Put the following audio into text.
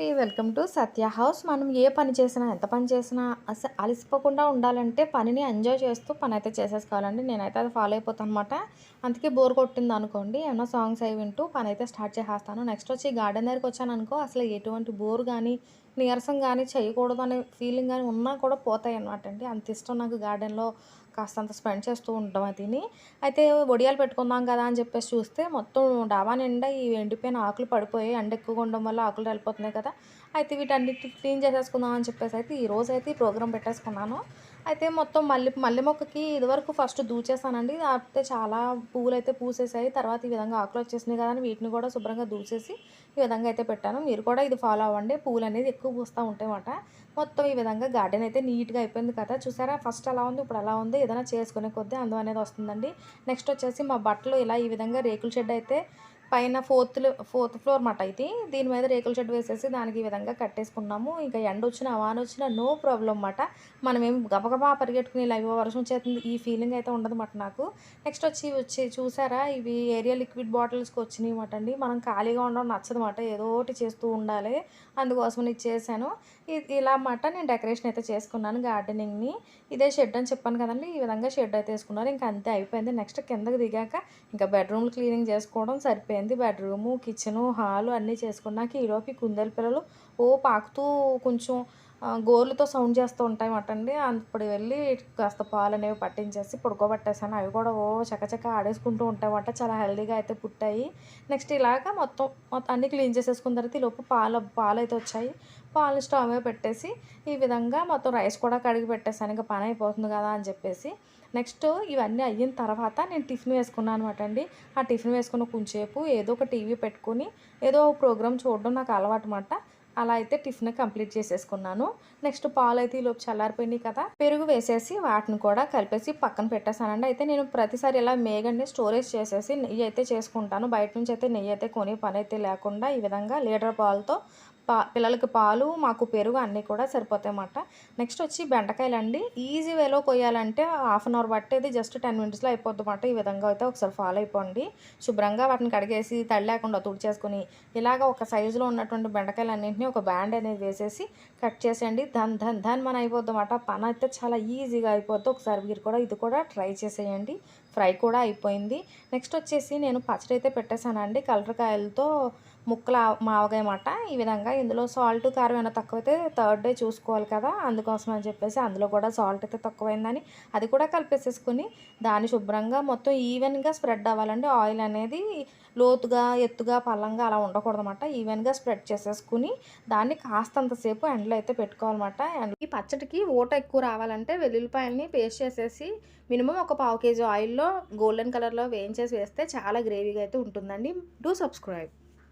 అండి. Welcome to Satya house. మనం ఏ పని చేసినా ఎంత పని చేసినా అసలు అలసిపోకుండా ఉండాలంటే పనిని ఎంజాయ్ చేస్తూ పని అయితే చేసేసుకోవాలండి. నేనైతే అది ఫాలో అయిపోతాను అనమాట అందుకే బోర్ కొట్టింది అనుకోండి ఏమైనా సాంగ్స్ అవి వింటూ పని అయితే స్టార్ట్ చేసేస్తాను. నెక్స్ట్ వచ్చి గార్డెన్ దగ్గరికి వచ్చాను అనుకో అసలు ఎటువంటి బోర్ కానీ నీరసం కానీ చేయకూడదు అనే ఫీలింగ్ కానీ ఉన్నా కూడా పోతాయి అనమాట అండి. అంత ఇష్టం నాకు గార్డెన్లో కాస్తంత స్పెండ్ చేస్తూ ఉంటాం అదిని అయితే ఒడియాలు పెట్టుకుందాం కదా అని చెప్పేసి చూస్తే మొత్తం డాబా నిండా ఈ ఎండిపోయిన ఆకులు పడిపోయి ఎండ ఎక్కువగా ఉండడం వల్ల ఆకులు వెళ్ళిపోతున్నాయి కదా. అయితే వీటన్నిటి క్లీన్ చేసేసుకుందాం అని చెప్పేసి అయితే ఈ రోజు అయితే ఈ ప్రోగ్రామ్ పెట్టేసుకున్నాను. అయితే మొత్తం మల్లె మల్లె మొక్కకి ఇదివరకు ఫస్ట్ దూచేసానండి అయితే చాలా పువ్వులు అయితే పూసేసాయి తర్వాత ఈ విధంగా ఆకులు వచ్చేసినాయి కదా అని వీటిని కూడా శుభ్రంగా దూచేసి ఈ విధంగా అయితే పెట్టాను. మీరు కూడా ఇది ఫాలో అవ్వండి. పువ్వులు అనేది ఎక్కువ పూస్తూ ఉంటాయి అన్నమాట మొత్తం ఈ విధంగా గార్డెన్ అయితే నీట్గా అయిపోయింది కదా. చూసారా? ఫస్ట్ అలా ఉంది ఇప్పుడు అలా ఉంది? ఏదైనా చేసుకునే కొద్దీ అందం అనేది వస్తుందండి. నెక్స్ట్ వచ్చేసి మా బట్టలు ఇలా ఈ విధంగా రేకుల షెడ్ అయితే పైన ఫోర్త్ ఫోర్త్ ఫ్లోర్ మాట అయితే దీని మీద రేకుల షెడ్ వేసేసి దానికి ఈ విధంగా కట్టేసుకున్నాము. ఇంకా ఎండ వచ్చినా వాన వచ్చినా నో ప్రాబ్లం అన్నమాట మనమేం గబగబా పరిగెట్టుకుని ఇలా వర్షం చేస్తుంది ఈ ఫీలింగ్ అయితే ఉండదు మాట నాకు. నెక్స్ట్ వచ్చి వచ్చి చూసారా? ఇవి ఏరియా లిక్విడ్ బాటిల్స్కి వచ్చినాయి మాట అండి. మనం ఖాళీగా ఉండడం నచ్చదు మాట. ఏదో ఒకటి చేస్తూ ఉండాలి. అందుకోసం ఇది చేశాను. ఇలా మాట నేను డెకరేషన్ అయితే చేసుకున్నాను గార్డెనింగ్ని ఇదే షెడ్ అని చెప్పాను కదండి. ఈ విధంగా షెడ్ అయితే వేసుకున్నారు. ఇంకా అంతే అయిపోయింది. నెక్స్ట్ కిందకి దిగాక ఇంకా బెడ్రూమ్ క్లీనింగ్ చేసుకోవడం సరిపోయింది. బెడ్రూము కిచెను హాలు అన్నీ చేసుకున్నాక ఈలోపు కుందేలు పిల్లలు ఓ పాకుతూ కొంచెం గోర్లతో సౌండ్ చేస్తూ ఉంటాయి మాట అండి అప్పుడు వెళ్ళి కాస్త పాలు అనేవి పట్టించేసి పడుకోబట్టేసాను అవి కూడా ఓ చకచక ఆడేసుకుంటూ ఉంటాయన్నమాట. చాలా హెల్దీగా అయితే పుట్టాయి. నెక్స్ట్ ఇలాగా మొత్తం మొత్తం అన్నీ క్లీన్ చేసేసుకున్న తర్వాత ఈ లోపు పాలు పాలు అయితే వచ్చాయి. పాలు స్టవ్ మీద పెట్టేసి ఈ విధంగా మొత్తం రైస్ కూడా కడిగి పెట్టేసాను ఇంకా పని అయిపోతుంది కదా అని చెప్పేసి. నెక్స్ట్ ఇవన్నీ అయిన తర్వాత నేను టిఫిన్ వేసుకున్నాను అనమాట అండి ఆ టిఫిన్ వేసుకున్న కొంచెంసేపు ఏదో ఒక టీవీ పెట్టుకుని ఏదో ప్రోగ్రామ్ చూడడం నాకు అలవాటు అనమాట అలా అయితే టిఫిన్ కంప్లీట్ చేసేసుకున్నాను. నెక్స్ట్ పాలు అయితే ఈలోపు చల్లారిపోయినాయి కదా. పెరుగు వేసేసి వాటిని కూడా కలిపేసి పక్కన పెట్టేశానండి. అయితే నేను ప్రతిసారి ఇలా మేగండి స్టోరేజ్ చేసేసి నెయ్యి అయితే చేసుకుంటాను. బయట నుంచి అయితే నెయ్యి అయితే కొనే పని అయితే లేకుండా ఈ విధంగా లీటర్ పాలతో పా పిల్లలకి పాలు మాకు పెరుగు అన్నీ కూడా సరిపోతాయి అన్నమాట. నెక్స్ట్ వచ్చి బెండకాయలు అండి. ఈజీ వేలో కొయ్యాలంటే హాఫ్ అన్ అవర్ పట్టేది జస్ట్ టెన్ మినిట్స్లో అయిపోద్ది అన్నమాట. ఈ విధంగా అయితే ఒకసారి ఫాలో అయిపోండి. శుభ్రంగా వాటిని కడిగేసి తడి లేకుండా తుడిచేసుకుని ఇలాగ ఒక సైజులో ఉన్నటువంటి బెండకాయలు అన్నింటినీ ఒక బ్యాండ్ అనేది వేసేసి కట్ చేసేయండి. ధన్ ధన్ ధన్ మన అయిపోద్ది అన్నమాట. పని అయితే చాలా ఈజీగా అయిపోద్ది. ఒకసారి మీరు కూడా ఇది కూడా ట్రై చేసేయండి. ఫ్రై కూడా అయిపోయింది. నెక్స్ట్ వచ్చేసి నేను పచ్చడి అయితే పెట్టేశానండి. కలరకాయలతో ముక్కల మావగాయ మాట ఈ విధంగా ఇందులో సాల్ట్ కారం ఏమైనా తక్కువైతే థర్డ్ డే చూసుకోవాలి కదా అందుకోసం అని చెప్పేసి అందులో కూడా సాల్ట్ అయితే తక్కువైందని అది కూడా కలిపేసేసుకుని దాన్ని శుభ్రంగా మొత్తం ఈవెన్గా స్ప్రెడ్ అవ్వాలండి. ఆయిల్ అనేది లోతుగా ఎత్తుగా పల్లంగా అలా ఉండకూడదు అనమాట ఈవెన్గా స్ప్రెడ్ చేసేసుకుని దాన్ని కాస్తంతసేపు ఎండలో అయితే పెట్టుకోవాలన్నమాట. ఈ పచ్చడికి ఓట ఎక్కువ రావాలంటే వెల్లుల్లిపాయలని పేస్ట్ చేసేసి మినిమం ఒక పావు కేజీ ఆయిల్లో గోల్డెన్ కలర్లో వేయించేసి వేస్తే చాలా గ్రేవీగా అయితే ఉంటుందండి. Do subscribe.